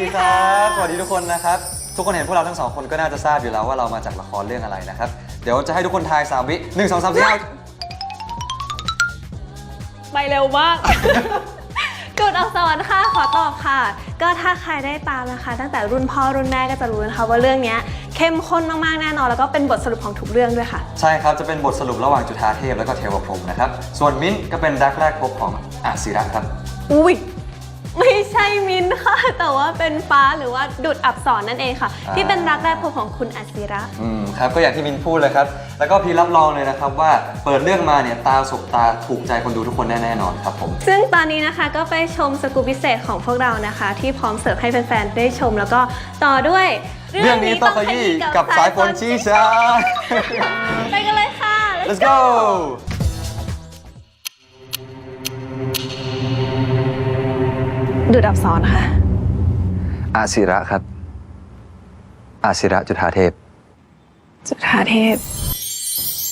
ดีครับ สวัสดีทุกคนนะครับ ทุกคนเห็นพวกเราทั้งสองคนก็น่าจะทราบอยู่แล้วว่าเรามาจากละครเรื่องอะไรนะครับ เดี๋ยวจะให้ทุกคนทายสามวิหนึ่งสองสามสี่ห้าไปเร็วมากจุดอักษรค่ะ ขอตอบค่ะ ก็ถ้าใครได้ตามนะคะ ตั้งแต่รุ่นพ่อรุ่นแม่ก็จะรู้นะคะว่าเรื่องเนี้ยเข้มข้นมากๆแน่นอน แล้วก็เป็นบทสรุปของทุกเรื่องด้วยค่ะ ใช่ครับ จะเป็นบทสรุประหว่างจุฑาเทพและก็เทวพรหมนะครับ ส่วนมิ้นท์ก็เป็นรักแรกพบของอาศิระครับ อุ้ยไม่ใช่มินท์ค่ะ แต่ว่าเป็นฟ้าหรือว่าดุดอับสรนั่นเองค่ะ อ่า ที่เป็นรักแรกพบของคุณอัศิระ อืมครับก็อย่างที่มิ้นท์พูดเลยครับ แล้วก็พี่รับรองเลยนะครับว่าเปิดเรื่องมาเนี่ยตาสบตาถูกใจคนดูทุกคนแน่ๆนอนครับผม ซึ่งตอนนี้นะคะก็ไปชมสกูปพิเศษของพวกเรานะคะ ที่พร้อมเสิร์ฟให้แฟนๆ ได้ชมแล้วก็ต่อด้วยเรื่องนี้ต้องขยี้กับสายฝนชี้ชา ไปกันเลยค่ะ let's go ดุดอับสรค่ะ อาศิระครับ อาศิระจุฑาเทพ จุฑาเทพ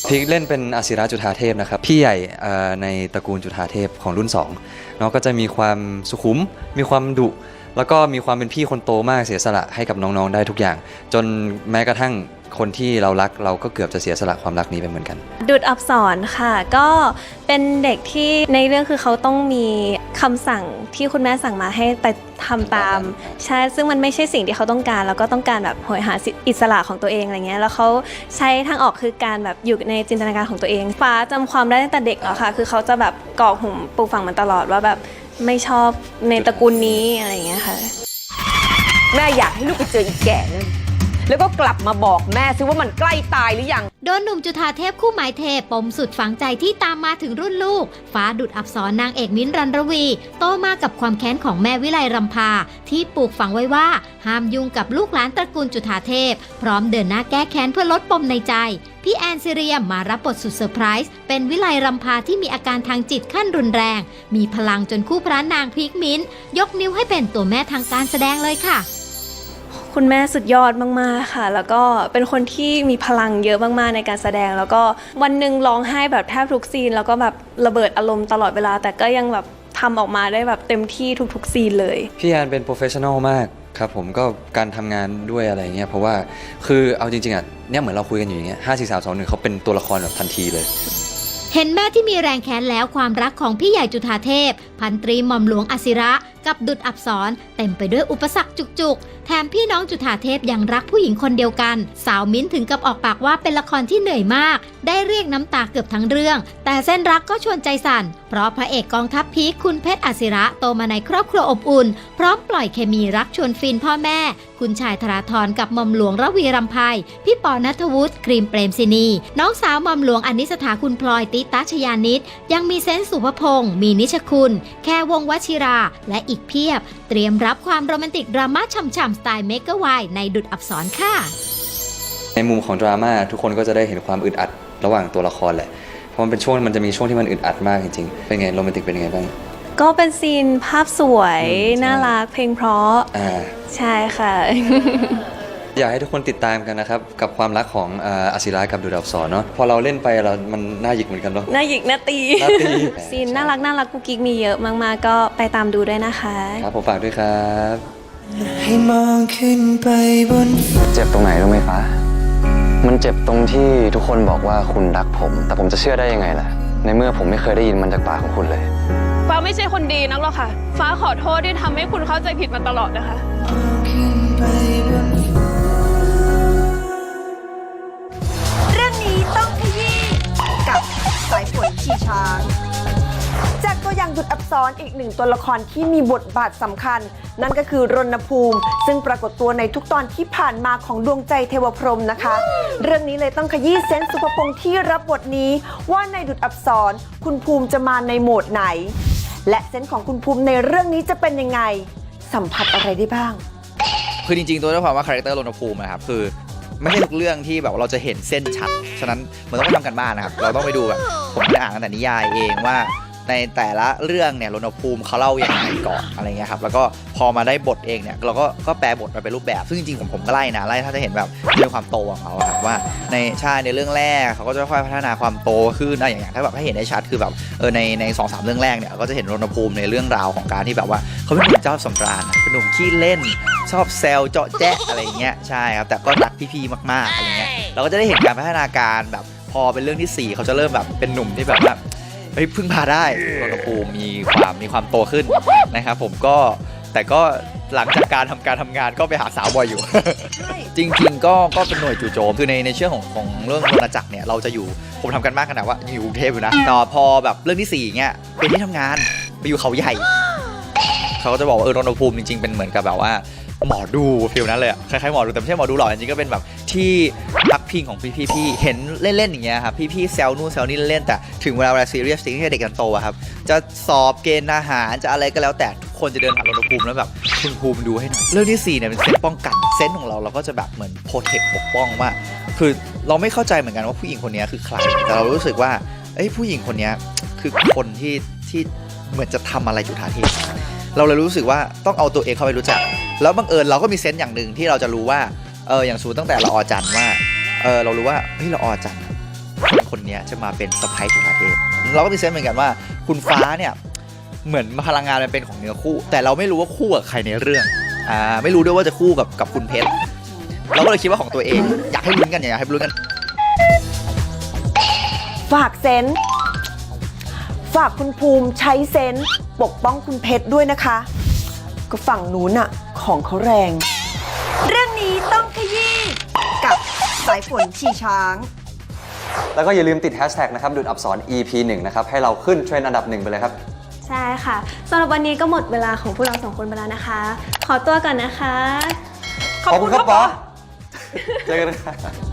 พีคเล่นเป็นอาศิระจุฑาเทพนะครับ พี่ใหญ่เอ่อในตระกูลจุฑาเทพของรุ่น2เนาะก็จะมีความสุขุม มีความดุ แล้วก็มีความเป็นพี่คนโตมากเสียสละให้กับน้องๆได้ทุกอย่าง จนแม้กระทั่ง คนที่เรารักเราก็เกือบจะเสียสละความรักนี้ไปเหมือนกัน ดุดอับสรค่ะ ก็เป็นเด็กที่ในเรื่องคือเขาต้องมีคำสั่งที่คุณแม่สั่งมาให้ไปทำตามใช่ซึ่งมันไม่ใช่สิ่งที่เขาต้องการ แล้วก็ต้องการแบบโหยหาสิอิสระของตัวเองอะไรเงี้ยแล้วเขาใช้ทางออกคือการแบบอยู่ในจินตนาการของตัวเอง ฟ้าจำความได้ตั้งแต่เด็กแล้วค่ะ คือเขาจะแบบกรอกหุ่มปลูกฝังมันตลอดว่าแบบไม่ชอบในตระกูลนี้อะไรเงี้ยค่ะ แม่อยากให้ลูกไปเจออีกแก่นั่น แล้วก็กลับมาบอกแม่ซิว่ามันใกล้ตายหรือยัง โดนหนุ่มจุธาเทพคู่หมายเทพปมสุดฝังใจที่ตามมาถึงรุ่นลูก ฟ้าดุดอับสรนางเอกมิ้นรันรวี โตมากับความแค้นของแม่วิไลรำพา ที่ปลูกฝังไว้ว่า ห้ามยุ่งกับลูกหลานตระกูลจุธาเทพ พร้อมเดินหน้าแก้แค้นเพื่อลดปมในใจพี่แอนซิเรียมมารับบทสุดเซอร์ไพรส์เป็นวิไลรำพาที่มีอาการทางจิตขั้นรุนแรง มีพลังจนคู่พระนางพีคมิ้น ยกนิ้วให้เป็นตัวแม่ทางการแสดงเลยค่ะ คุณแม่สุดยอดมากๆค่ะ แล้วก็เป็นคนที่มีพลังเยอะมากๆในการแสดง แล้วก็วันหนึ่งร้องไห้แบบแทบทุกซีน แล้วก็แบบระเบิดอารมณ์ตลอดเวลา แต่ก็ยังแบบทำออกมาได้แบบเต็มที่ทุกๆซีนเลย พี่แอนเป็นโปรเฟชชั่นอลมากครับผมก็การทำงานด้วยอะไรเงี้ยเพราะว่าคือเอาจริงๆอะเนี่ยเหมือนเราคุยกันอยู่อย่างเงี้ยห้าสี่สามสองหนึ่งเขาเป็นตัวละครแบบทันทีเลย เห็นแม่ที่มีแรงแค้นแล้วความรักของพี่ใหญ่จุธาเทพ พันตรีหม่อมหลวงอศิระ กับดุดอับสรเต็มไปด้วยอุปสรรคจุกๆ แถมพี่น้องจุธาเทพยังรักผู้หญิงคนเดียวกัน สาวมิ้นถึงกับออกปากว่าเป็นละครที่เหนื่อยมาก ได้เรียกน้ำตาเกือบทั้งเรื่อง แต่เส้นรักก็ชวนใจสั่น เพราะพระเอกกองทัพพีคคุณเพชรอศิระโตมาในครอบครัวอบอุ่น พร้อมปล่อยเคมีรักชวนฟินพ่อแม่ คุณชายธราธรกับมอมหลวงระวีรำไพพี่ปอนัทวุฒิครีมเปรมศินี น้องสาวมอมหลวงอนิสถาคุณพลอยติตาชยานิตยังมีเซนส์สุภพงศ์มีนิชคุณ แค่วงวชิรา และอีกเพียบ เตรียมรับความโรแมนติกดราม่าฉ่ำๆสไตล์เมกะไวในดุดอับสรค่ะ ในมุมของดราม่าทุกคนก็จะได้เห็นความอึดอัดระหว่างตัวละครแหละ เพราะมันเป็นช่วงมันจะมีช่วงที่มันอึดอัดมากจริงๆ เป็นไงโรแมนติกเป็นยังไงบ้าง ก็เป็นซีนภาพสวย อืมใช่ น่ารักเพลงเพราะ อ่า ใช่ค่ะ อยากให้ทุกคนติดตามกันนะครับ กับความรักของอ่าอาศิระกับดูดับสอนเนาะพอเราเล่นไปเรามันน่าหยิกเหมือนกันเนาะ หน้าหยิกหน้าตี หน้าตี ซีนน่ารักน่ารักกุ๊กกิ๊กมีเยอะมากๆ ก็ไปตามดูด้วยนะคะ ครับผมฝากด้วยครับ ให้มองขึ้นไปบนฟ้าเจ็บตรงไหนรู้ไหมฟ้า มันเจ็บตรงที่ทุกคนบอกว่าคุณรักผม แต่ผมจะเชื่อได้ยังไงล่ะ ในเมื่อผมไม่เคยได้ยินมันจากปากของคุณเลย ฟ้าไม่ใช่คนดีนักหรอกค่ะ ฟ้าขอโทษที่ทำให้คุณเข้าใจผิดมาตลอดนะคะ ซ้อนอีกหนึ่งตัวละครที่มีบทบาทสำคัญ นั่นก็คือรณภูมิ ซึ่งปรากฏตัวในทุกตอนที่ผ่านมาของดวงใจเทวพรหมนะคะ เรื่องนี้เลยต้องขยี้เซนสุภพงษ์ที่รับบทนี้ ว่าในดุดอับซ้อนคุณภูมิจะมาในโหมดไหน และเซนของคุณภูมิในเรื่องนี้จะเป็นยังไง สัมผัสอะไรได้บ้าง คือจริงๆ ตัวด้วยความว่าคาแรคเตอร์รณภูมินะครับคือไม่ใช่ทุกเรื่องที่แบบเราจะเห็นเส้นชัด ฉะนั้นมันต้องไปทำกันบ้านนะครับ เราต้องไปดูแบบผมได้อ่านตั้งแต่นิยายเองว่า ในแต่ละเรื่องเนี่ยรณภูมิเขาเล่าอย่างไรก่อนอะไรเงี้ยครับแล้วก็พอมาได้บทเองเนี่ยเราก็ก็แปลบทมาเป็นรูปแบบ ซึ่งจริงๆผมผมก็ไล่นะไล่ถ้าจะเห็นแบบเรื่องความโตของเขาอะครับว่าในใช่ในเรื่องแรกเขาก็จะค่อยพัฒนาความโตขึ้นอะอย่างอย่างถ้าแบบให้เห็นได้ชัดคือแบบเออในในสองสามเรื่องแรกเนี่ยก็จะเห็นรณภูมิในเรื่องราวของการที่แบบว่าเขาเป็นหนุ่มเจ้าสำราญอะเป็นหนุ่มขี้เล่นชอบแซวเจาะแจ๊ะอะไรเงี้ยใช่ครับแต่ก็รักพี่ๆมากๆอะไรเงี้ยเราก็จะได้เห็นการพัฒนาการแบบพอเป็นเรื่องที่สี่เขาจะเริ่มแบบเป็นหนุ่มที่แบบว่า ฮ้ยพึ่งพาได้รณภูมิมีความมีความโตขึ้นนะครับผมก็แต่ก็หลังจากการทำการทำงานก็ไปหาสาวบ่อยอยู่ จริง ๆ ก็ก็เป็นหน่วยจู่โจมคือในในเชื่องของของเรื่องรณจักรเนี่ยเราจะอยู่ผมทำกันมากขนาดว่ายังอยู่กรุงเทพอยู่นะแต่พอแบบเรื่องที่สี่เงี้ยเป็นที่ทำงานไปอยู่เขาใหญ่เขาก็จะบอกว่าเออรณภูมิจริงๆเป็นเหมือนกับแบบว่าหมอดูฟิลนั้นเลยอะคล้ายๆหมอดูแต่ไม่ใช่หมอดูหรอกจริงๆก็เป็นแบบที่ พิงของพี่ๆๆเห็นเล่นๆอย่างเงี้ยครับพี่ๆแซวนู่นแซวนี่เล่นๆแต่ถึงเวลาเวลาซีเรียสจริงที่เด็กกันโตอะครับจะสอบเกณฑ์อาหารจะอะไรก็แล้วแต่ทุกคนจะเดินผ่านรณภูมิแล้วแบบคุณภูมิดูให้หน่อยเรื่องที่สี่เนี่ยเป็นเซนป้องกันเซนของเราเราก็จะแบบเหมือนโปรเทคปกป้องว่าคือเราไม่เข้าใจเหมือนกันว่าผู้หญิงคนนี้คือใครแต่เรารู้สึกว่าเอ้ยผู้หญิงคนนี้คือคนที่ที่เหมือนจะทำอะไรจุฑาเทพเราเลยรู้สึกว่าต้องเอาตัวเองเข้าไปรู้จัก แล้วบังเอิญเราก็มีเซนส์อย่างหนึ่งที่เราจะรู้ว่าเอออย่างสูตั้งแต่ละออจันว่า เออเรารู้ว่าเฮ้ยละออจันทร์อะคนคนเนี้ยจะมาเป็นสไปจุฑาเทพเราก็มีเซนส์เหมือนกันว่า คุณฟ้าเนี่ยเหมือนพลังงานมันเป็นของเนื้อคู่ แต่เราไม่รู้ว่าคู่กับใครในเรื่องอ่าไม่รู้ด้วยว่าจะคู่กับกับคุณเพชรเราก็เลยคิดว่าของตัวเอง อยากให้ลุ้นกันอยากให้ลุ้นกัน ฝากเซนส์ฝากคุณภูมิใช้เซนส์ปกป้องคุณเพชรด้วยนะคะ ก็ฝั่งนู้นอะของเขาแรง เรื่องนี้ต้องขยี้กับ สายฝนขี่ช้าง แล้วก็อย่าลืมติดแฮชแท็กนะครับดูดอับสอน EP 1นะครับ ให้เราขึ้นเทรนด์อันดับหนึ่งไปเลยครับ ใช่ค่ะสำหรับวันนี้ก็หมดเวลาของพวกเราสองคนไปแล้วนะคะ ขอตัวก่อนนะคะ ขอบคุณครับปอเจอกันครับ